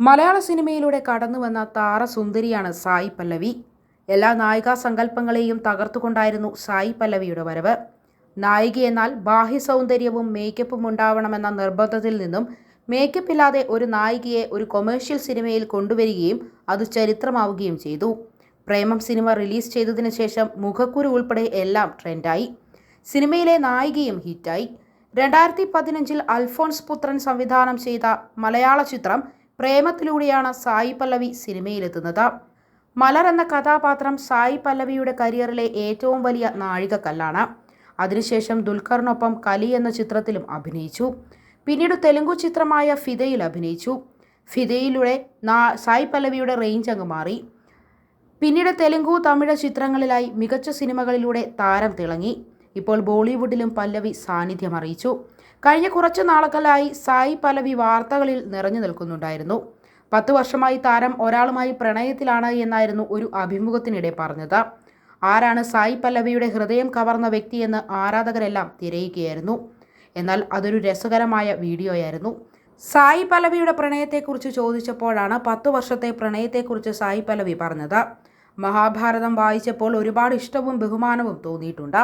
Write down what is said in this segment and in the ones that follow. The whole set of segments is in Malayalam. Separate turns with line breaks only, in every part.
മലയാള സിനിമയിലൂടെ കടന്നു കടന്നുവന്ന താരസുന്ദരിയാണ് സായി പല്ലവി. എല്ലാ നായികാ സങ്കല്പങ്ങളെയും തകർത്തുകൊണ്ടായിരുന്നു സായി പല്ലവിയുടെ വരവ്. നായിക എന്നാൽ ബാഹ്യ സൗന്ദര്യവും മേക്കപ്പും ഉണ്ടാവണമെന്ന നിർബന്ധത്തിൽ നിന്നും മേക്കപ്പ് ഇല്ലാതെ ഒരു നായികയെ ഒരു കൊമേഴ്ഷ്യൽ സിനിമയിൽ കൊണ്ടുവരികയും അത് ചരിത്രമാവുകയും ചെയ്തു. പ്രേമം സിനിമ റിലീസ് ചെയ്തതിനു ശേഷം മുഖക്കുരു ഉൾപ്പെടെ എല്ലാം ട്രെൻഡായി സിനിമയിലെ നായികയും ഹിറ്റായി രണ്ടായിരത്തി പതിനഞ്ചിൽ അൽഫോൺസ് പുത്രൻ സംവിധാനം ചെയ്ത മലയാള ചിത്രം പ്രേമത്തിലൂടെയാണ് സായി പല്ലവി സിനിമയിലെത്തുന്നത്. മലർ എന്ന കഥാപാത്രം സായി പല്ലവിയുടെ കരിയറിലെ ഏറ്റവും വലിയ നാഴികക്കല്ലാണ്. അതിനുശേഷം ദുൽഖറിനൊപ്പം കലി എന്ന ചിത്രത്തിലും അഭിനയിച്ചു. പിന്നീട് തെലുങ്കു ചിത്രമായ ഫിദയിൽ അഭിനയിച്ചു. ഫിദയിലൂടെ സായി പല്ലവിയുടെ റേഞ്ച് അങ്ങ് മാറി. പിന്നീട് തെലുങ്കു തമിഴ് ചിത്രങ്ങളിലായി മികച്ച സിനിമകളിലൂടെ താരം തിളങ്ങി. ഇപ്പോൾ ബോളിവുഡിലും പല്ലവി സാന്നിധ്യം അറിയിച്ചു. കഴിഞ്ഞ കുറച്ചു നാളുകളായി സായി പല്ലവി വാർത്തകളിൽ നിറഞ്ഞു നിൽക്കുന്നുണ്ടായിരുന്നു. പത്ത് വർഷമായി താരം ഒരാളുമായി പ്രണയത്തിലാണ് എന്നായിരുന്നു ഒരു അഭിമുഖത്തിനിടെ പറഞ്ഞത്. ആരാണ് സായി പല്ലവിയുടെ ഹൃദയം കവർന്ന വ്യക്തിയെന്ന് ആരാധകരെല്ലാം തിരയുകയായിരുന്നു. എന്നാൽ അതൊരു രസകരമായ വീഡിയോയായിരുന്നു. സായി പല്ലവിയുടെ പ്രണയത്തെക്കുറിച്ച് ചോദിച്ചപ്പോഴാണ് പത്തു വർഷത്തെ പ്രണയത്തെക്കുറിച്ച് സായി പല്ലവി പറഞ്ഞത്. മഹാഭാരതം വായിച്ചപ്പോൾ ഒരുപാട് ഇഷ്ടവും ബഹുമാനവും തോന്നിയിട്ടുണ്ട്.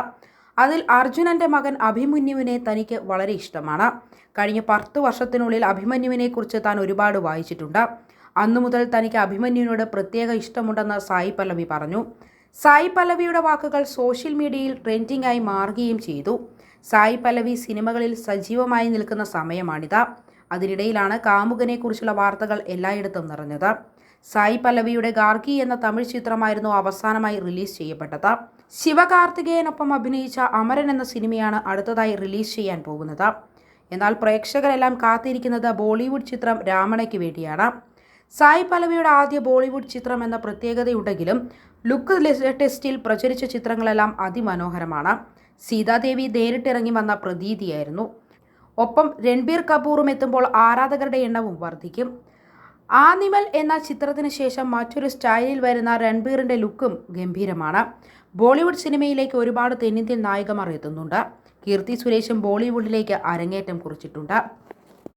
അതിൽ അർജുനന്റെ മകൻ അഭിമന്യുവിനെ തനിക്ക് വളരെ ഇഷ്ടമാണ്. കഴിഞ്ഞ പത്ത് വർഷത്തിനുള്ളിൽ അഭിമന്യുവിനെക്കുറിച്ച് താൻ ഒരുപാട് വായിച്ചിട്ടുണ്ട്. അന്നു മുതൽ തനിക്ക് അഭിമന്യുവിനോട് പ്രത്യേക ഇഷ്ടമുണ്ടെന്ന് സായി പല്ലവി പറഞ്ഞു. സായി പല്ലവിയുടെ വാക്കുകൾ സോഷ്യൽ മീഡിയയിൽ ട്രെൻഡിംഗ് ആയി മാറുകയും ചെയ്തു. സായി പല്ലവി സിനിമകളിൽ സജീവമായി നിൽക്കുന്ന സമയമാണിത്. അതിനിടയിലാണ് കാമുകനെക്കുറിച്ചുള്ള വാർത്തകൾ എല്ലായിടത്തും നിറഞ്ഞത്. സായി പല്ലവിയുടെ ഗാർഗി എന്ന തമിഴ് ചിത്രമായിരുന്നു അവസാനമായി റിലീസ് ചെയ്യപ്പെട്ടത്. ശിവകാർത്തികേയനൊപ്പം അഭിനയിച്ച അമരൻ എന്ന സിനിമയാണ് അടുത്തതായി റിലീസ് ചെയ്യാൻ പോകുന്നത്. എന്നാൽ പ്രേക്ഷകരെല്ലാം കാത്തിരിക്കുന്നത് ബോളിവുഡ് ചിത്രം രാമണയ്ക്ക് വേണ്ടിയാണ്. സായി പല്ലവിയുടെ ആദ്യ ബോളിവുഡ് ചിത്രം എന്ന പ്രത്യേകതയുണ്ടെങ്കിലും ലുക്ക് ടെസ്റ്റിൽ പ്രചരിച്ച ചിത്രങ്ങളെല്ലാം അതിമനോഹരമാണ്. സീതാദേവി നേരിട്ടിറങ്ങി വന്ന പ്രതീതിയായിരുന്നു. ഒപ്പം രൺബീർ കപൂറും എത്തുമ്പോൾ ആരാധകരുടെ എണ്ണവും വർദ്ധിക്കും. ആനിമൽ എന്ന ചിത്രത്തിന് ശേഷം മറ്റൊരു സ്റ്റൈലിൽ വരുന്ന രൺബീറിന്റെ ലുക്കും ഗംഭീരമാണ്. ബോളിവുഡ് സിനിമയിലേക്ക് ഒരുപാട് തെന്നിന്ത്യൻ നായികമാർ എത്തുന്നുണ്ട്. കീർത്തി സുരേഷും ബോളിവുഡിലേക്ക് അരങ്ങേറ്റം കുറിച്ചിട്ടുണ്ട്.